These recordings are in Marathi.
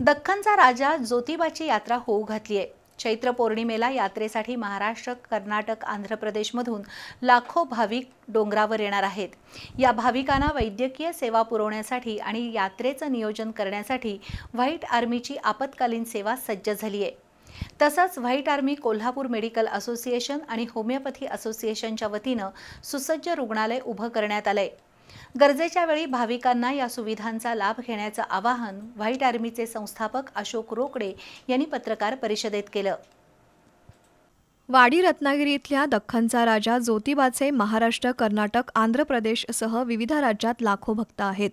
दख्खनचा राजा ज्योतिबाची यात्रा होऊ घातली आहे चैत्र पौर्णिमेला यात्रेसाठी महाराष्ट्र कर्नाटक आंध्र प्रदेशमधून लाखो भाविक डोंगरावर येणार आहेत. या भाविकांना वैद्यकीय सेवा पुरवण्यासाठी आणि यात्रेचं नियोजन करण्यासाठी व्हाईट आर्मीची आपत्कालीन सेवा सज्ज झाली आहे तसंच white army Kolhapur medical association आणि होमिओपॅथी असोसिएशनच्या वतीनं सुसज्ज रुग्णालय उभं करण्यात आलं आहे गरजेच्या वेळी भाविकांना या सुविधांचा लाभ घेण्याचं आवाहन व्हाईट आर्मीचे संस्थापक अशोक रोकडे यांनी पत्रकार परिषदेत केलं. वाडी रत्नागिरी इथल्या दख्खनचा राजा ज्योतिबाचे महाराष्ट्र कर्नाटक आंध्र प्रदेशसह विविध राज्यात लाखो भक्त आहेत.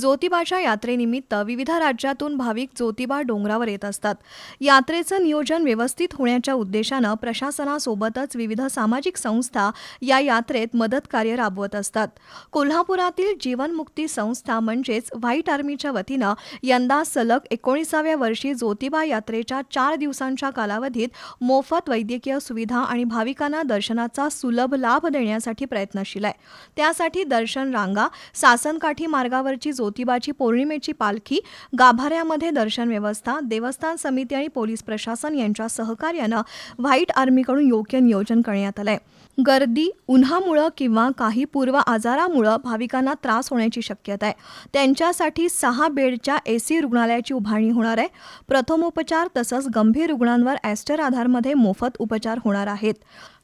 ज्योतिबाच्या यात्रेनिमित्त विविध राज्यातून भाविक ज्योतिबा डोंगरावर येत असतात. यात्रेचं नियोजन व्यवस्थित होण्याच्या उद्देशानं प्रशासनासोबतच विविध सामाजिक संस्था या यात्रेत मदत कार्य राबवत असतात. कोल्हापुरातील जीवनमुक्ती संस्था म्हणजेच व्हाईट आर्मीच्या वतीनं यंदा सलग एकोणीसाव्या वर्षी ज्योतिबा यात्रेच्या चार दिवसांच्या कालावधीत मोफत वैद्यकीय सुविधा आणि भाविकांना दर्शनाचा सुलभ लाभ देण्यासाठी प्रयत्नशील आहे. त्यासाठी दर्शन रांगा सासनकाठी मार्गावरची ज्योतिबाची पौर्णिमेची पालखी गाभाऱ्यामध्ये दर्शन व्यवस्था देवस्थान समिती आणि पोलीस प्रशासन यांच्या सहकार्यानं व्हाईट आर्मीकडून योग्य नियोजन करण्यात आलंय. गर्दी उन्हामुळं किंवा काही पूर्व आजारामुळं भाविकांना त्रास होण्याची शक्यता आहे. त्यांच्यासाठी सहा बेडच्या ए सी रुग्णालयाची उभारणी होणार आहे. प्रथमोपचार तसंच गंभीर रुग्णांवर ॲस्टर आधारमध्ये मोफत उपचार होणार आहेत.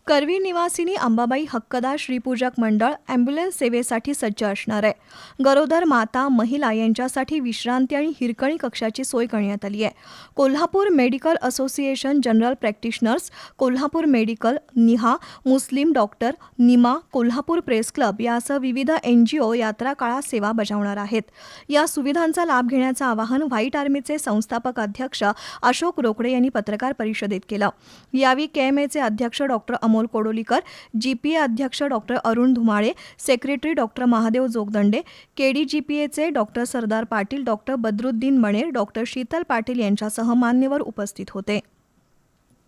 करवीर निवासिनी अंबाबाई हक्कदार श्रीपूजक मंडळ ॲम्ब्युलन्स सेवेसाठी सज्ज असणार आहे. गरोदर माता महिला यांच्यासाठी विश्रांती आणि हिरकणी कक्षाची सोय करण्यात आली आहे. Kolhapur medical association general practitioners Kolhapur medical निहा मुस्लिम doctor Nima Kolhapur press club यासह विविध एन जी ओ यात्रा काळात सेवा बजावणार आहेत. या सुविधांचा लाभ घेण्याचं आवाहन व्हाईट आर्मीचे संस्थापक अध्यक्ष अशोक रोकडे यांनी पत्रकार परिषदेत केलं. यावेळी केएमएचे अध्यक्ष doctor Amol Kodolikar G P A अध्यक्ष doctor Arun Dhumale secretary doctor Mahadev Jogdande केडीजीपीएचे doctor Sardar Patil doctor Badruddin Maner doctor Sheetal Patil यांच्यासह मान्यवर उपस्थित होते.